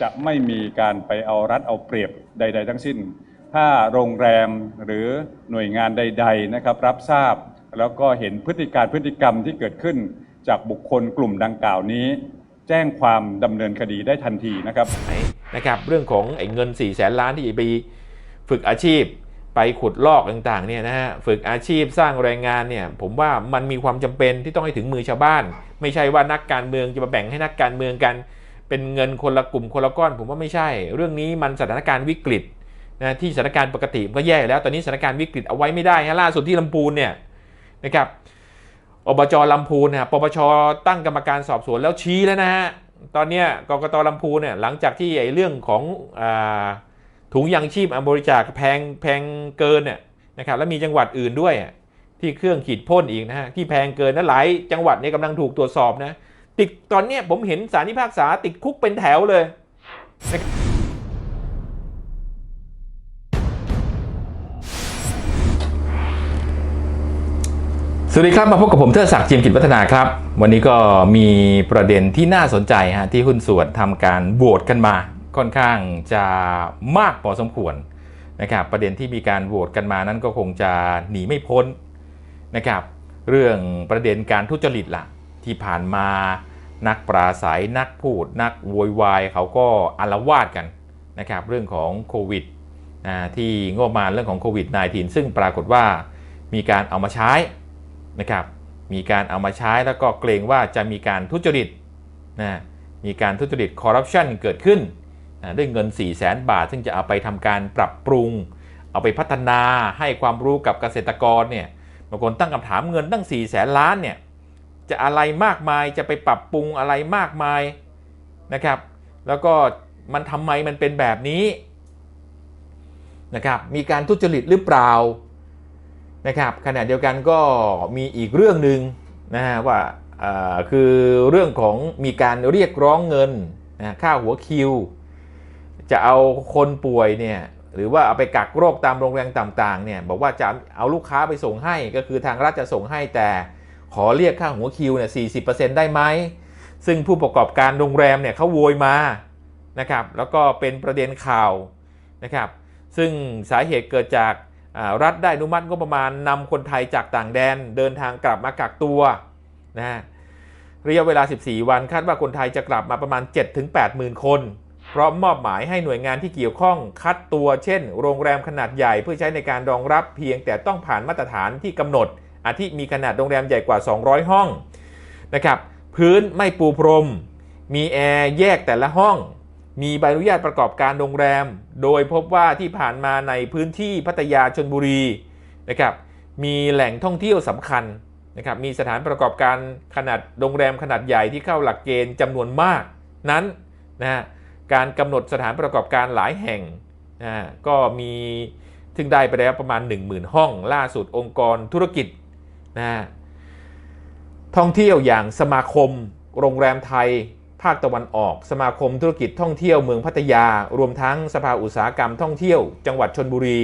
จะไม่มีการไปเอารัดเอาเปรียบใด ๆ ทั้งสิ้น ถ้าโรงแรมหรือหน่วยงานใด ๆนะครับ รับทราบแล้วก็เห็นพฤติการพฤติกรรมที่เกิดขึ้น จากบุคคลกลุ่มดังกล่าวนี้ แจ้งความดำเนินคดีได้ทันทีนะครับนะครับ เรื่องของไอ้เงิน4ี่แสนล้านที่ไปฝึกอาชีพ ไปขุดลอกต่างๆเนี่ยนะฮะฝึกอาชีพสร้างแรงงานเนี่ยผมว่ามันมีความจำเป็นที่ต้องให้ถึงมือชาวบ้าน ไม่ใช่ว่านักการเมืองจะมาแบ่งให้นักการเมืองกัน เป็นเงินคนละกลุ่มคนละก้อน ผมว่าไม่ใช่ เรื่องนี้มันสถานการณ์วิกฤตนะที่สถานการณ์ปกติมันก็แย่แล้ว ตอนนี้สถานการณ์วิกฤตเอาไว้ไม่ได้ฮะล่าสุดที่ลำพูนเนี่ยนะครับอบจลำพูนนะปปชตั้งกรรมการสอบสวนแล้วชี้แล้วนะฮะตอนนี้ยกกตลำพูนเนี่ยหลังจากที่ไอ้เรื่องของอถุงยังชีพอบริจาคแพงแพงเกินเนี่ยนะครับแล้วมีจังหวัดอื่นด้วยที่เครื่องขีดพ่นอีกนะฮะที่แพงเกินนะหลายจังหวัดเนี่ยกำลังถูกตรวจสอบนะ ติดตอนเนี้ยผมเห็นสารนิพากษาติดคุกเป็นแถวเลยสวัสดีครับมาพบกับผมเทิดศักดิ์จิมกิจวัฒนาครับ วันนี้ก็มีประเด็นที่น่าสนใจฮะที่หุ้นส่วนทำการโหวตกันมา ค่อนข้างจะมากพอสมควรนะครับประเด็นที่มีการโหวตกันมานั้นก็คงจะหนีไม่พ้นนะครับเรื่องประเด็นการทุจริตล่ะที่ผ่านมา นักปราศัยนักพูด นักโวยวายเขาก็อาละวาดกันนะครับเรื่องของโควิดนะที่งบประมาณเรื่องของโควิด -19 ซึ่งปรากฏว่ามีการเอามาใช้นะครับมีการเอามาใช้แล้วก็เกรงว่าจะมีการทุจริตนะมีการทุจริตคอร์รัปชันเกิดขึ้นนะด้วยเงิน 4 0 0แสนบาท ซึ่งจะเอาไปทำการปรับปรุง เอาไปพัฒนาให้ความรู้กับเกษตรกรเนี่ยบางคนตั้งคำถามเงินตั้ง 4 0 0แสนล้านเนี่ย จะอะไรมากมายจะไปปรับปรุงอะไรมากมายนะครับ แล้วก็มันทำไมมันเป็นแบบนี้นะครับมีการทุจริตหรือเปล่านะครับขณะเดียวกันก็มีอีกเรื่องหนึ่งนะฮะว่าคือเรื่องของมีการเรียกร้องเงินนะค่าหัวคิว จะเอาคนป่วยเนี่ยหรือว่าเอาไปกักโรคตามโรงแรมต่างๆเนี่ยบอกว่าจะเอาลูกค้าไปส่งให้ก็คือทางรัฐจะส่งให้แต่ ขอเรียกค่าหัวคิวเนี่ยสีได้ไหม ซึ่งผู้ประกอบการโรงแรมเนี่ยเขาโวยมานะครับแล้วก็เป็นประเด็นข่าวนะครับซึ่งสาเหตุเกิดจากรัฐได้อนุมัติงบประมาณนำคนไทยจากต่างแดนเดินทางกลับมากักตัวนะฮะระยะเวลา 14 วันคาดว่าคนไทยจะกลับมาประมาณ 7-8หมื่นคน พร้อมมอบหมายให้หน่วยงานที่เกี่ยวข้องคัดตัวเช่น โรงแรมขนาดใหญ่เพื่อใช้ในการรองรับเพียงแต่ต้องผ่านมาตรฐานที่กำหนด อาทิมีขนาดโรงแรมใหญ่กว่า 200 ห้องนะครับพื้นไม่ปูพรม มีแอร์แยกแต่ละห้อง มีใบอนุญาตประกอบการโรงแรม โดยพบว่าที่ผ่านมาในพื้นที่พัทยาชนบุรีนะครับมีแหล่งท่องเที่ยวสำคัญนะครับมีสถานประกอบการขนาดโรงแรมขนาดใหญ่ที่เข้าหลักเกณฑ์จำนวนมากนั้นนะฮะการกำหนดสถานประกอบการหลายแห่งนะฮะก็มีถึงได้ไปแล้วประมาณ 10,000 ห้อง ล่าสุดองค์กรธุรกิจ นะท่องเที่ยวอย่างสมาคม โรงแรมไทย ภาคตะวันออก สมาคมธุรกิจท่องเที่ยวเมืองพัทยา รวมทั้งสภาอุตสาหกรรมท่องเที่ยว จังหวัดชนบุรี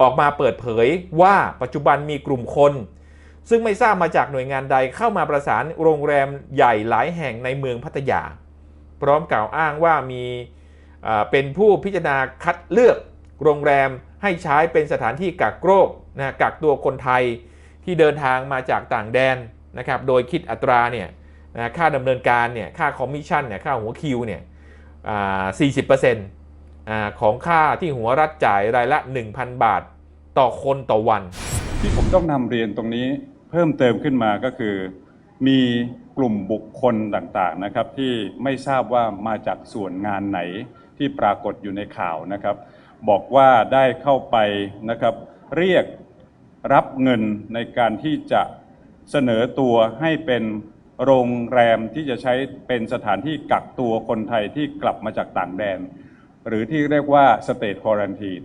ออกมาเปิดเผยว่าปัจจุบันมีกลุ่มคน ซึ่งไม่ทราบมาจากหน่วยงานใดเข้ามาประสานโรงแรมใหญ่หลายแห่งในเมืองพัทยา พร้อมกล่าวอ้างว่ามีเป็นผู้พิจารณาคัดเลือกโรงแรมให้ใช้เป็นสถานที่กักโรคนะกักตัวคนไทย ที่เดินทางมาจากต่างแดนนะครับโดยคิดอัตราเนี่ยค่าดำเนินการเนี่ยค่าคอมมิชชั่นเนี่ยค่าหัวคิวเนี่ยอ่า40%อ่าของค่าที่หัวรัฐจ่ายรายละ 1,000 บาทต่อคนต่อวัน ที่ผมต้องนำเรียนตรงนี้เพิ่มเติมขึ้นมาก็คือ มีกลุ่มบุคคลต่างๆนะครับ ที่ไม่ทราบว่ามาจากส่วนงานไหนที่ปรากฏอยู่ในข่าวนะครับ บอกว่าได้เข้าไปนะครับ เรียก รับเงินในการที่จะเสนอตัวให้เป็นโรงแรมที่จะใช้เป็นสถานที่กักตัวคนไทยที่กลับมาจากต่างแดน หรือที่เรียกว่าสเต e ควอรันทีน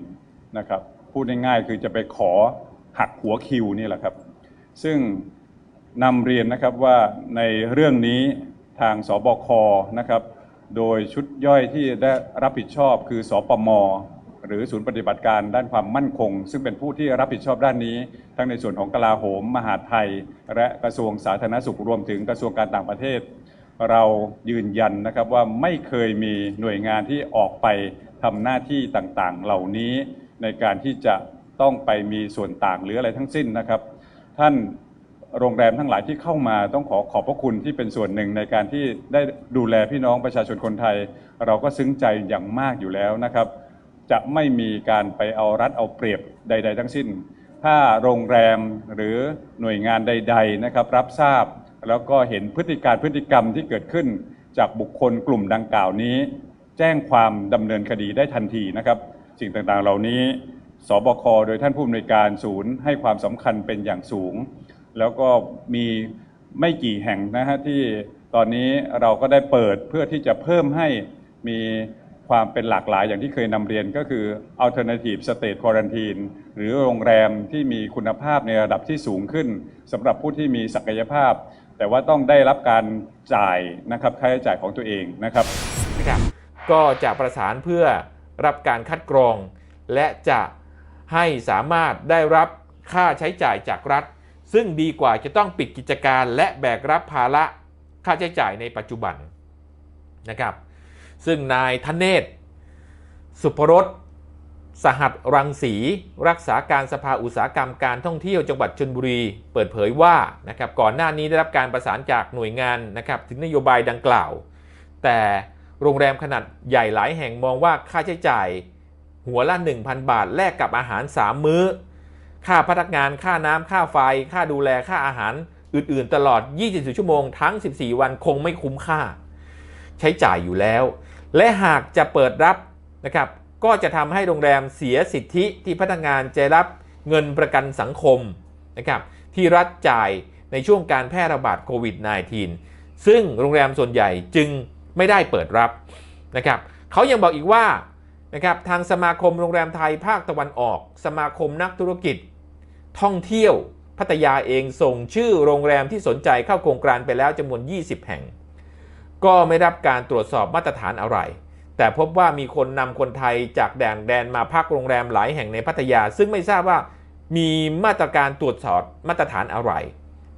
นะครับพูดง่ายๆคือจะไปขอหักหัวคิวนี่แหละครับ ซึ่งนำเรียนนะครับว่าในเรื่องนี้ทางสบคนะครับ โดยชุดย่อยที่ได้รับผิดชอบคือสปม หรือศูนย์ปฏิบัติการด้านความมั่นคง ซึ่งเป็นผู้ที่รับผิดชอบด้านนี้ ทั้งในส่วนของกลาโหม มหาดไทย และกระทรวงสาธารณสุขรวมถึงกระทรวงการต่างประเทศ เรายืนยันนะครับว่าไม่เคยมีหน่วยงานที่ออกไปทำหน้าที่ต่างๆ เหล่านี้ในการที่จะต้องไปมีส่วนต่างหรืออะไรทั้งสิ้นนะครับ ท่านโรงแรมทั้งหลายที่เข้ามาต้องขอขอบพระคุณที่เป็นส่วนหนึ่งในการที่ได้ดูแลพี่น้องประชาชนคนไทย เราก็ซึ้งใจอย่างมากอยู่แล้วนะครับ จะไม่มีการไปเอารัดเอาเปรียบใด ๆ ทั้งสิ้น ถ้าโรงแรมหรือหน่วยงานใด ๆนะครับ รับทราบ แล้วก็เห็นพฤติการพฤติกรรมที่เกิดขึ้น จากบุคคลกลุ่มดังกล่าวนี้ แจ้งความดำเนินคดีได้ทันทีนะครับ สิ่งต่างๆเหล่านี้สบคโดยท่านผู้อำนวยการศูนย์ให้ความสำคัญเป็นอย่างสูง แล้วก็มีไม่กี่แห่งนะฮะที่ตอนนี้เราก็ได้เปิดเพื่อที่จะเพิ่มให้มี ความเป็นหลากหลายอย่างที่เคยนำเรียนก็คือ alternative state quarantine หรือโรงแรมที่มีคุณภาพในระดับที่สูงขึ้นสำหรับผู้ที่มีศักยภาพ แต่ว่าต้องได้รับการจ่ายนะครับค่าใช้จ่ายของตัวเองนะครับ นะครับก็จะประสานเพื่อรับการคัดกรอง และจะให้สามารถได้รับค่าใช้จ่ายจากรัฐ ซึ่งดีกว่าจะต้องปิดกิจการและแบกรับภาระค่าใช้จ่ายในปัจจุบันนะครับ ซึ่งนายธเนศ สุพรสสหัสรังสี รักษาการสภาอุตสาหกรรมการท่องเที่ยวจังหวัดชลบุรี เปิดเผยว่านะครับก่อนหน้านี้ได้รับการประสานจากหน่วยงานนะครับถึงนโยบายดังกล่าว แต่โรงแรมขนาดใหญ่หลายแห่งมองว่าค่าใช้จ่ายหัวละ 1,000 บาท แลกกับอาหาร 3 มื้อ ค่าพนักงานค่าน้ำค่าไฟ ค่าดูแลค่าอาหารอื่น ๆ ตลอด 24 ชั่วโมงทั้ง 14 วันคงไม่คุ้มค่า ใช้จ่ายอยู่แล้ว และหากจะเปิดรับนะครับก็จะทำให้โรงแรมเสียสิทธิที่พนักงานจะรับเงินประกันสังคมนะครับที่รัฐจ่ายในช่วงการแพร่ระบาดโควิด -19 ซึ่งโรงแรมส่วนใหญ่จึงไม่ได้เปิดรับนะครับเขายังบอกอีกว่านะครับทางสมาคมโรงแรมไทยภาคตะวันออก สมาคมนักธุรกิจ ท่องเที่ยวพัทยาเองส่งชื่อโรงแรมที่สนใจเข้าโครงการไปแล้วจำนวน 20 แห่ง ก็ไม่รับการตรวจสอบมาตรฐานอะไร แต่พบว่ามีคนนำคนไทยจากแดนแดนมาพักโรงแรมหลายแห่งในพัทยา ซึ่งไม่ทราบว่ามีมาตรการตรวจสอบมาตรฐานอะไร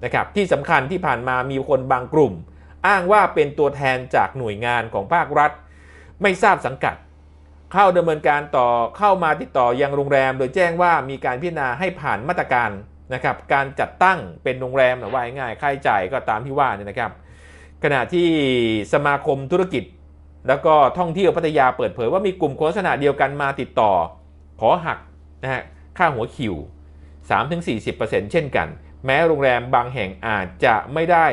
นะครับที่สำคัญที่ผ่านมามีคนบางกลุ่ม อ้างว่าเป็นตัวแทนจากหน่วยงานของภาครัฐ ไม่ทราบสังกัด เข้าดำเนินการต่อเข้ามาติดต่อยังโรงแรม โดยแจ้งว่ามีการพิจารณาให้ผ่านมาตรการนะครับการจัดตั้งเป็นโรงแรมนะว่าง่ายค่าใช้จ่ายก็ตามที่ว่านี่นะครับ ขณะที่สมาคมธุรกิจ แล้วก็ท่องเที่ยวพัทยาเปิดเผยว่ามีกลุ่มคนลักษณะเดียวกันมาติดต่อ ขอหักนะฮะค่าหัวคิว 3-40%เช่นกัน แม้โรงแรมบางแห่งอาจจะไม่ได้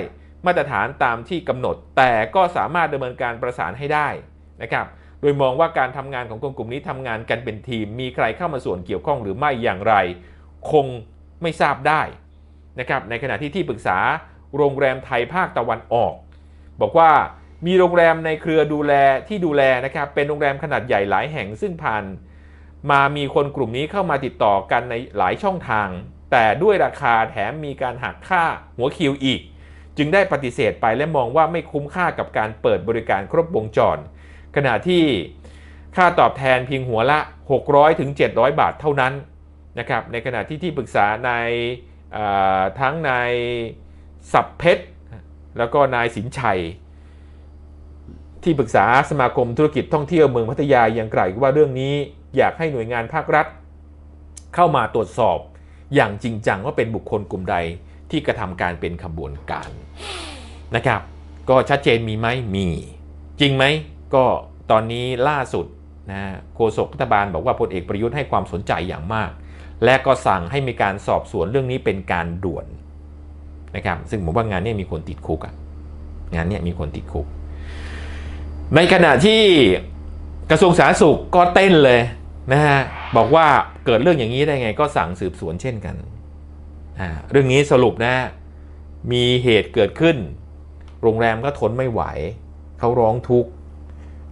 มาตรฐานตามที่กำหนด แต่ก็สามารถดำเนินการประสานให้ได้นะครับโดยมองว่าการทำงานของคนกลุ่มนี้ทำงานกันเป็นทีม มีใครเข้ามาส่วนเกี่ยวข้องหรือไม่อย่างไร คงไม่ทราบได้นะครับในขณะที่ที่ปรึกษาโรงแรมไทยภาคตะวันออก บอกว่ามีโรงแรมในเครือดูแลที่ดูแลนะครับเป็นโรงแรมขนาดใหญ่หลายแห่งซึ่งผ่าน มามีคนกลุ่มนี้เข้ามาติดต่อกันในหลายช่องทาง แต่ด้วยราคาแถมมีการหักค่าหัวคิวอีก จึงได้ปฏิเสธไปและมองว่าไม่คุ้มค่ากับการเปิดบริการครบวงจร ขณะที่ค่าตอบแทนเพียงหัวละ 600ถึง700 บาทเท่านั้นนะครับในขณะที่ที่ปรึกษาในทั้งในสับเพชร แล้วก็นายสินชัย ที่ปรึกษาสมาคมธุรกิจท่องเที่ยวเมืองพัทยายังกล่าวอีกว่าเรื่องนี้อยากให้หน่วยงานภาครัฐ เข้ามาตรวจสอบอย่างจริงจังว่าเป็นบุคคลกลุ่มใดที่กระทำการเป็นขบวนการนะครับ ก็ชัดเจนมีไหมมี จริงไหมก็ตอนนี้ล่าสุดนะโฆษกรัฐบาลบอกว่าพลเอกประยุทธ์ให้ความสนใจอย่างมาก และก็สั่งให้มีการสอบสวนเรื่องนี้เป็นการด่วน นะครับซึ่งผมว่างานนี้มีคนติดคุกอะงานนี้มีคนติดคุก ในขณะที่กระทรวงสาธารณสุขก็เต้นเลยนะฮะบอกว่าเกิดเรื่องอย่างนี้ได้ไงก็สั่งสืบสวนเช่นกันเรื่องนี้สรุปนะ มีเหตุเกิดขึ้น โรงแรมก็ทนไม่ไหว เขาร้องทุกข์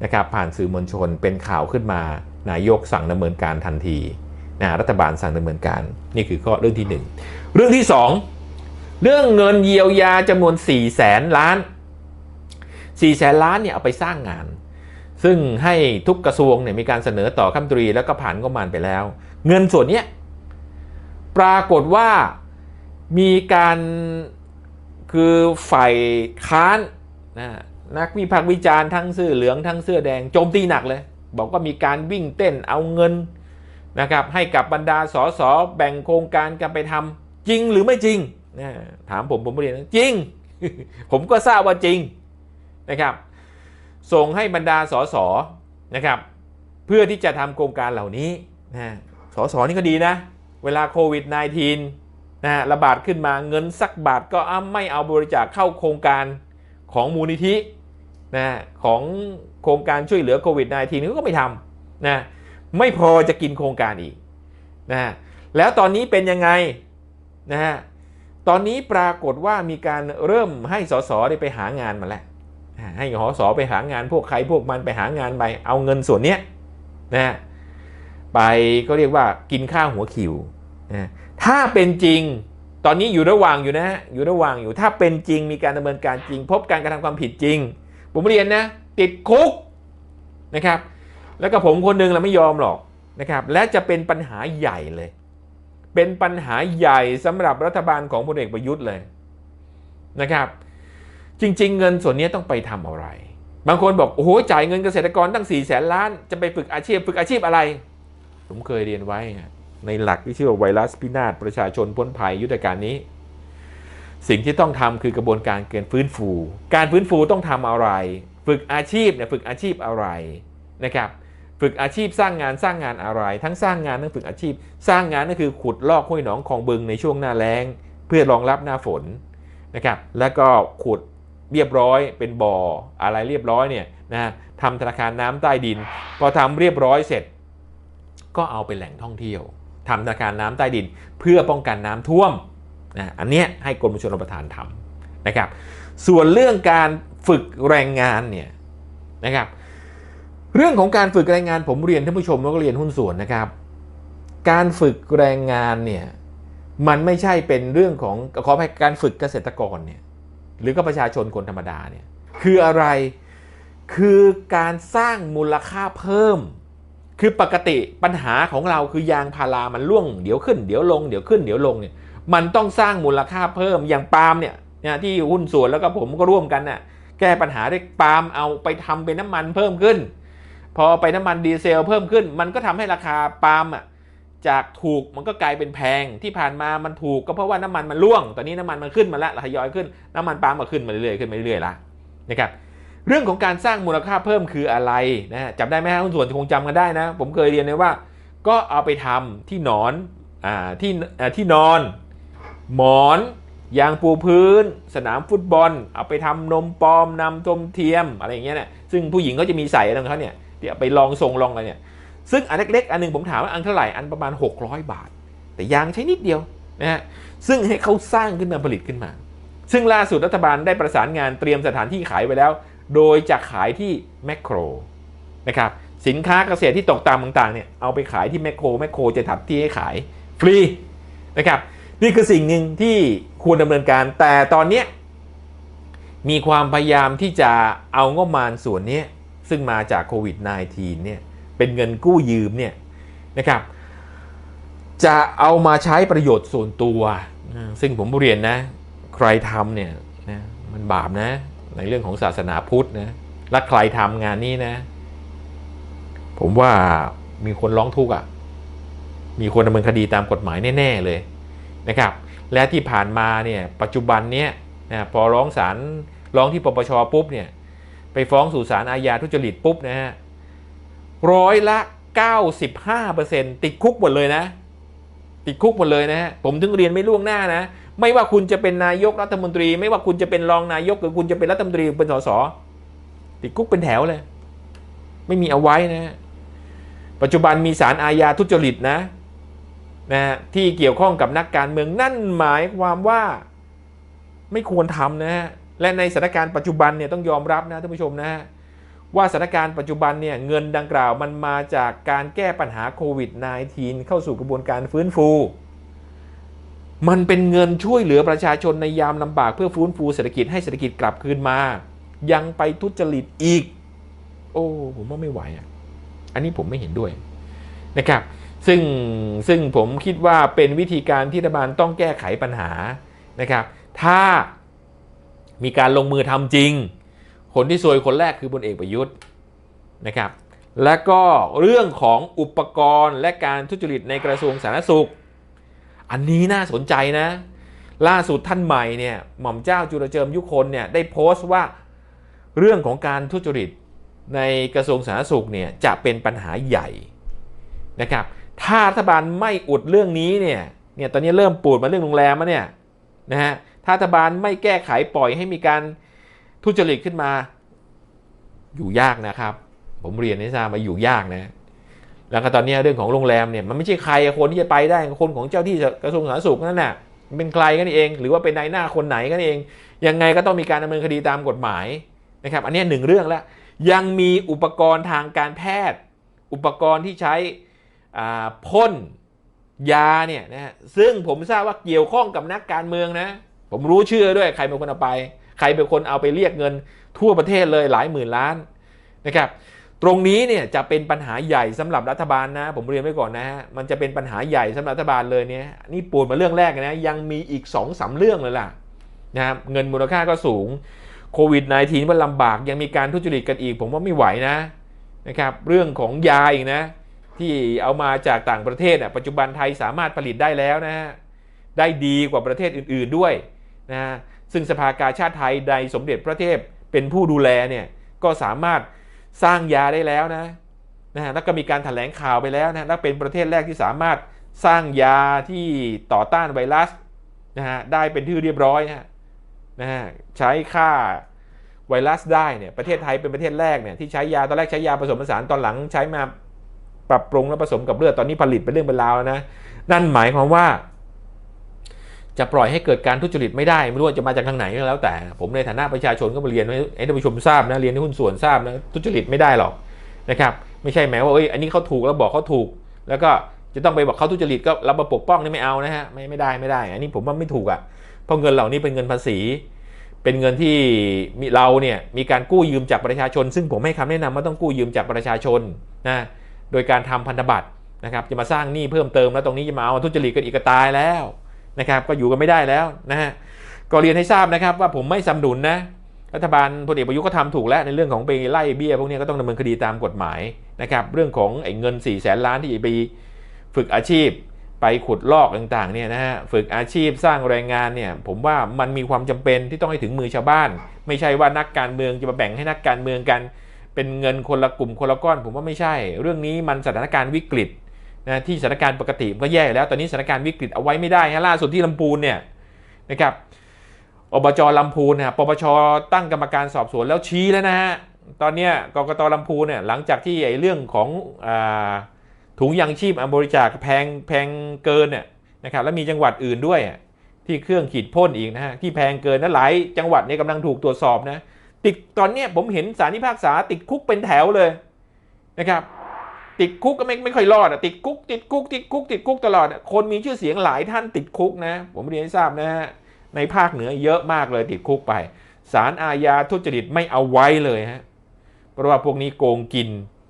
นะครับผ่านสื่อมวลชนเป็นข่าวขึ้นมา นายกสั่งดำเนินการทันทีนะรัฐบาลสั่งดำเนินการนี่คือข้อเรื่องที่หนึ่งเรื่องที่สอง เรื่องเงินเยียวยาจำนวน4ี่แสนล้าน4แสนล้านเนี่ยเอาไปสร้างงาน ซึ่งให้ทุกกระทรวงเนี่ยมีการเสนอต่อคำตรีแล้วก็ผ่านงบประมาณไปแล้ว เงินส่วนนี้ปรากฏว่ามีการคือฝ่ายค้านนะนักวิพากษ์วิจารณ์ทั้งเสื้อเหลืองทั้งเสื้อแดงโจมตีหนักเลย บอกว่ามีการวิ่งเต้นเอาเงินนะครับให้กับบรรดาสสแบ่งโครงการกันไปทำจริงหรือไม่จริง นะถามผมผมเรียนจริง ผมก็ทราบว่าจริงนะครับ ส่งให้บรรดาสสนะครับ เพื่อที่จะทำโครงการเหล่านี้นะสสนี่ก็ดีนะ เวลาโควิด -19 นะระบาดขึ้นมาเงินสักบาทก็ไม่เอาบริจาคเข้าโครงการของมูลนิธินะของโครงการช่วยเหลือโควิด -19 เขาก็ไม่ทำนะไม่พอจะกินโครงการอีกนะแล้วตอนนี้เป็นยังไงนะฮะ ตอนนี้ปรากฏว่ามีการเริ่มให้สสไปหางานมาแล้วให้หอสอไปหางานพวกใครพวกมันไปหางานไปเอาเงินส่วนเนี้ยนะไปก็เรียกว่ากินข้าวหัวคิวนะถ้าเป็นจริงตอนนี้อยู่ระหว่างอยู่นะฮะอยู่ระหว่างอยู่ถ้าเป็นจริงมีการดำเนินการจริง พบการกระทำความผิดจริง ผมเรียนนะ ติดคุกนะครับ แล้วก็ผมคนหนึ่งเราไม่ยอมหรอกนะครับ และจะเป็นปัญหาใหญ่เลย เป็นปัญหาใหญ่สำหรับรัฐบาลของพลเอกประยุทธ์เลยนะครับ จริง ๆ เงินส่วนนี้ต้องไปทำอะไร บางคนบอก โอ้โห จ่ายเงินเกษตรกรตั้ง4ี่แสนล้าน จะไปฝึกอาชีพ ฝึกอาชีพอะไร ผมเคยเรียนไว้ ในหลักที่ชื่อว่าไวรัสพินาศประชาชนพ้นภัยยุทธการนี้ สิ่งที่ต้องทำคือกระบวนการเกินฟื้นฟู การฟื้นฟูต้องทำอะไร ฝึกอาชีพเนี่ยฝึกอาชีพอะไรนะครับ ฝึกอาชีพสร้างงานสร้างงานอะไร ทั้งสร้างงานทั้งฝึกอาชีพ สร้างงานก็คือขุดลอกห้วยหนองคลองบึงในช่วงหน้าแล้ง เพื่อรองรับหน้าฝนนะครับแล้วก็ขุดเรียบร้อยเป็นบ่ออะไรเรียบร้อยเนี่ยนะทำธนาคารน้ำใต้ดิน พอทำเรียบร้อยเสร็จ ก็เอาเป็นแหล่งท่องเที่ยวทำธนาคารน้ำใต้ดิน เพื่อป้องกันน้ำท่วมนะอันเนี้ยให้กรมชลประทานทำนะครับ ส่วนเรื่องการฝึกแรงงานเนี่ยนะครับ เรื่องของการฝึกแรงงานผมเรียนท่านผู้ชมแล้วก็เรียนหุ้นส่วนนะครับ การฝึกแรงงานเนี่ยมันไม่ใช่เป็นเรื่องของขอให้การฝึกเกษตรกรเนี่ยหรือก็ประชาชนคนธรรมดาเนี่ยคืออะไรคือการสร้างมูลค่าเพิ่ม คือปกติปัญหาของเราคือยางพารามันร่วงเดี๋ยวขึ้นเดี๋ยวลงเดี๋ยวขึ้นเดี๋ยวลงเนี่ยมันต้องสร้างมูลค่าเพิ่มอย่างปาล์มเนี่ยนะที่หุ้นส่วนแล้วก็ผมก็ร่วมกันน่ะแก้ปัญหาด้วยปาล์มเอาไปทำเป็นน้ำมันเพิ่มขึ้น พอไปน้ำมันดีเซลเพิ่มขึ้น มันก็ทำให้ราคาปาล์มอะจากถูกมันก็กลายเป็นแพงที่ผ่านมามันถูกก็เพราะว่าน้ำมันมันร่วง ตอนนี้น้ำมันมันขึ้นมาแล้วทยอยขึ้นน้ำมันปาล์มก็ขึ้นมาเรื่อยๆขึ้นมาเรื่อยๆละนะครับเรื่องของการสร้างมูลค่าเพิ่มคืออะไรนะจำได้ไหมฮะหุ้นส่วนคงจำกันได้นะ ผมเคยเรียนเลยว่า ก็เอาไปทำที่นอนอ่าที่อ่าที่นอน หมอนยางปูพื้น สนามฟุตบอล เอาไปทำนมปลอมนำนมเทียมอะไรอย่างเงี้ยเนี่ยซึ่งผู้หญิงก็จะมีใส่อะไรของเขาเนี่ย ที่ไปลองทรงลองอะไรเนี่ยซึ่งอันเล็กๆอันหนึงผมถามว่าอันเท่าไหร่อันประมาณ 600 บาท แต่ยางใช้นิดเดียวนะฮะซึ่งให้เขาสร้างขึ้นมาผลิตขึ้นมา ซึ่งล่าสุดรัฐบาลได้ประสานงานเตรียมสถานที่ขายไปแล้ว โดยจะขายที่แมคโครนะครับสินค้าเกษตรที่ตกต่ำต่างๆเนี่ยเอาไปขายที่แมคโครแมคโครจะถัดที่ให้ขายฟรีนะครับนี่คือสิ่งหนึ่งที่ควรดำเนินการแต่ตอนนี้มีความพยายามที่จะเอางบประมาณส่วนนี้ ซึ่งมาจากโควิด -19 เนี่ยเป็นเงินกู้ยืมเนี่ยนะครับจะเอามาใช้ประโยชน์ส่วนตัว ซึ่งผมเรียนนะ ใครทำเนี่ยนะมันบาปนะ ในเรื่องของศาสนาพุทธนะและใครทำงานนี้นะ ผมว่ามีคนร้องทุกข์อะ มีคนดำเนินคดีตามกฎหมายแน่ ๆ เลยนะครับ และที่ผ่านมาเนี่ยปัจจุบันเนี้ยนะพอร้องศาลร้องที่ปปชปุ๊บเนี่ย ไปฟ้องสู่ศาลอาญาทุจริตปุ๊บนะฮะร้อยละ 95%ติดคุกหมดเลยนะ ติดคุกหมดเลยนะฮะผมถึงเรียนไม่ล่วงหน้านะ ไม่ว่าคุณจะเป็นนายกรัฐมนตรี ไม่ว่าคุณจะเป็นรองนายกหรือคุณจะเป็นรัฐมนตรีเป็นสสติดคุกเป็นแถวเลย ไม่มีเอาไว้นะฮะปัจจุบันมีศาลอาญาทุจริตนะนะฮะที่เกี่ยวข้องกับนักการเมืองนั่นหมายความว่าไม่ควรทำนะฮะ และในสถานการณ์ปัจจุบันเนี่ยต้องยอมรับนะท่านผู้ชมนะฮะว่าสถานการณ์ปัจจุบันเนี่ยเงินดังกล่าวมันมาจากการแก้ปัญหาโควิด -19 เข้าสู่กระบวนการฟื้นฟู มันเป็นเงินช่วยเหลือประชาชนในยามลำบากเพื่อฟื้นฟูเศรษฐกิจให้เศรษฐกิจกลับคืนมา ยังไปทุจริตอีก โอ้ผมว่าไม่ไหวอะอันนี้ผมไม่เห็นด้วยนะครับซึ่งซึ่งผมคิดว่าเป็นวิธีการที่รัฐบาลต้องแก้ไขปัญหานะครับ ถ้า มีการลงมือทำจริง คนที่ซวยคนแรกคือพลเอกประยุทธ์นะครับ และก็เรื่องของอุปกรณ์และการทุจริตในกระทรวงสาธารณสุข อันนี้น่าสนใจนะ ล่าสุดท่านใหม่เนี่ยหม่อมเจ้าจุลเจิมยุคนเนี่ยได้โพสต์ว่าเรื่องของการทุจริตในกระทรวงสาธารณสุขเนี่ยจะเป็นปัญหาใหญ่นะครับ ถ้ารัฐบาลไม่อุดเรื่องนี้เนี่ยเนี่ยตอนนี้เริ่มปูดมาเรื่องโรงแรมแล้วเนี่ยนะฮะ ถ้ารัฐบาลไม่แก้ไขปล่อยให้มีการทุจริตขึ้นมา อยู่ยากนะครับ ผมเรียนให้ทราบมาอยู่ยากนะ แล้วก็ตอนนี้เรื่องของโรงแรมเนี่ยมันไม่ใช่ใครคนที่จะไปได้คนของเจ้าที่กระทรวงสาธารณสุขนั่นน่ะเป็นใครกันเอง หรือว่าเป็นนายหน้าคนไหนกันเอง ยังไงก็ต้องมีการดำเนินคดีตามกฎหมายนะครับ อันนี้หนึ่งเรื่องแล้ว ยังมีอุปกรณ์ทางการแพทย์ อุปกรณ์ที่ใช้พ่นยาเนี่ยนะฮะซึ่งผมทราบว่าเกี่ยวข้องกับนักการเมืองนะ ผมรู้ชื่อด้วยใครเป็นคนเอาไป ใครเป็นคนเอาไปเรียกเงิน ทั่วประเทศเลยหลายหมื่นล้านนะครับตรงนี้เนี่ยจะเป็นปัญหาใหญ่สำหรับรัฐบาลนะ ผมเรียนไว้ก่อนนะฮะมันจะเป็นปัญหาใหญ่สำหรับรัฐบาลเลยเนี่ยนี่ปูดมาเรื่องแรกนะยังมีอีก2อสาเรื่องเลยล่ะนะครับเงินมูลค่าก็สูงโควิด -19 มันลำบากยังมีการทุจริตกันอีก ผมว่าไม่ไหวนะนะครับเรื่องของยาอีกนะที่เอามาจากต่างประเทศอะปัจจุบันไทยสามารถผลิตได้แล้วนะฮะได้ดีกว่าประเทศอื่น ๆด้วย นะฮะซึ่งสภากาชาติไทยใดสมเด็จพระเทพเป็นผู้ดูแลเนี่ยก็สามารถสร้างยาได้แล้วนะนะฮะแล้วก็มีการถแถลงข่าวไปแล้วนะและเป็นประเทศแรกที่สามารถสร้างยาที่ต่อต้านไวรัสนะฮะได้เป็นที่เรียบร้อยนะฮะนะฮะใช้ฆ่าไวรัสได้เนี่ยประเทศไทยเป็นประเทศแรกเนี่ยที่ใช้ยาตอนแรกใช้ยาผสมผสานตอนหลังใช้มาปรับปรุงแล้วผสมกับเลือดตอนนี้ผลิตเป็นเรื่องเป็นราวแล้วนะนั่นหมายความว่า จะปล่อยให้เกิดการทุจริตไม่ได้ ไม่รู้ว่าจะมาจากทางไหนก็แล้วแต่ ผมในฐานะประชาชนก็มาเรียนให้ท่านผู้ชมทราบนะเรียนให้หุ้นส่วนทราบนะทุจริตไม่ได้หรอกนะครับไม่ใช่แหมว่าเอ้ยอันนี้เขาถูกแล้วบอกเขาถูก แล้วก็จะต้องไปบอกเขาทุจริตก็เรามาปกป้องนี่ไม่เอานะฮะไม่ไม่ได้ไม่ได้ อันนี้ผมว่าไม่ถูกอะเพราะเงินเหล่านี้เป็นเงินภาษี เป็นเงินที่มีเราเนี่ยมีการกู้ยืมจากประชาชน ซึ่งผมให้คำแนะนำว่าต้องกู้ยืมจากประชาชนนะโดยการทำพันธบัตรนะครับจะมาสร้างหนี้เพิ่มเติมแล้วตรงนี้จะมาเอาทุจริตกันอีกก็ตายแล้ว นะครับก็อยู่กันไม่ได้แล้วนะฮะก็เรียนให้ทราบนะครับว่าผมไม่สนับสนุนนะรัฐบาลพลเอกประยุทธ์ก็ทำถูกแล้วในเรื่องของไปไล่เบี้ยพวกนี้ก็ต้องดำเนินคดีตามกฎหมายนะครับเรื่องของไอ้เงิน4ี่แสนล้านที่ไปฝึกอาชีพ ไปขุดลอกต่างๆเนี่ยนะฮะฝึกอาชีพสร้างแรงงานเนี่ยผมว่ามันมีความจำเป็นที่ต้องให้ถึงมือชาวบ้าน ไม่ใช่ว่านักการเมืองจะมาแบ่งให้นักการเมืองกัน เป็นเงินคนละกลุ่มคนละก้อน ผมว่าไม่ใช่ เรื่องนี้มันสถานการณ์วิกฤต นะที่สถานการณ์ปกติมันก็แย่แล้ว ตอนนี้สถานการณ์วิกฤตเอาไว้ไม่ได้ฮะล่าสุดที่ลำพูนเนี่ยนะครับอบจลำพูนนะปปชตั้งกรรมการสอบสวนแล้วชี้แล้วนะฮะตอนนี้ยกกตลำพูนเนี่ยหลังจากที่ไอ้เรื่องของอถุงยังชีพบริจาคแพงแพงเกินเนี่ยนะครับแล้วมีจังหวัดอื่นด้วยที่เครื่องขีดพ่นอีกนะฮะที่แพงเกินนะหลายจังหวัดเนี่ยกำลังถูกตรวจสอบนะติดตอนเนี้ยผมเห็นสารนิพากษาติดคุกเป็นแถวเลยนะครับ ติดคุกก็ไม่ไม่ค่อยรอดอะติดคุกติดคุกติดคุกติดคุกตลอดอะคนมีชื่อเสียงหลายท่านติดคุกนะ ผมเรียนให้ทราบนะฮะในภาคเหนือเยอะมากเลยติดคุกไปสารอาญาทุจริตไม่เอาไว้เลยฮะเพราะว่าพวกนี้โกงกิน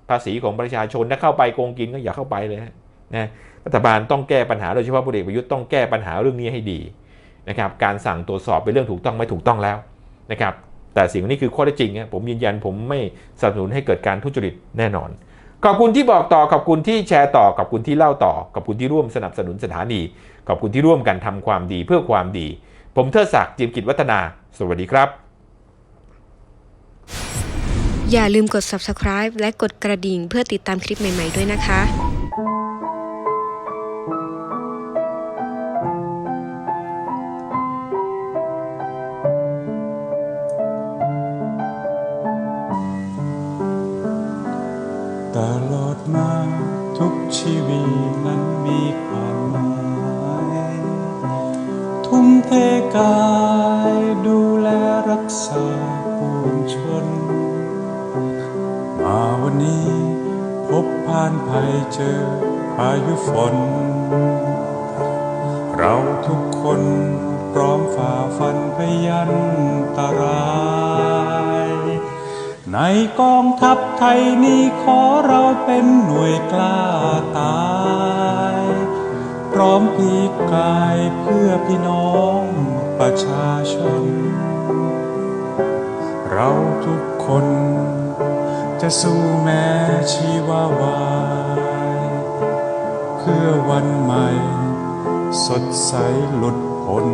ภาษีของประชาชนถ้าเข้าไปโกงกินก็อย่าเข้าไปเลยนะนะรัฐบาลต้องแก้ปัญหาโดยเฉพาะพลเอกประยุทธ์ต้องแก้ปัญหาเรื่องนี้ให้ดีนะครับการสั่งตรวจสอบเป็นเรื่องถูกต้องไม่ถูกต้องแล้วนะครับแต่สิ่งนี้คือข้อเท็จจริงผมยืนยันผมไม่สนับสนุนให้เกิดการทุจริตแน่นอน ขอบคุณที่บอกต่อขอบคุณที่แชร์ต่อขอบคุณที่เล่าต่อขอบคุณที่ร่วมสนับสนุนสถานี ขอบคุณที่ร่วมกันทำความดีเพื่อความดี ผมเทิดศักดิ์จิมกิจวัฒนา สวัสดีครับ อย่าลืมกด subscribe และกดกระดิ่งเพื่อติดตามคลิปใหม่ ๆ ด้วยนะคะ กายดูแลรักษาปวงชน มาวันนี้พบผ่านภัยเจอพายุฝน เราทุกคนพร้อมฝ่าฟันพยันตราย ในกองทัพไทยนี้ขอเราเป็นหน่วยกล้าตาย พร้อมพีกายเพื่อพี่น้อง ประชาชน เราทุกคนจะสู้แม้ชีวาวาย เพื่อวันใหม่ สดใสหลุดพ้น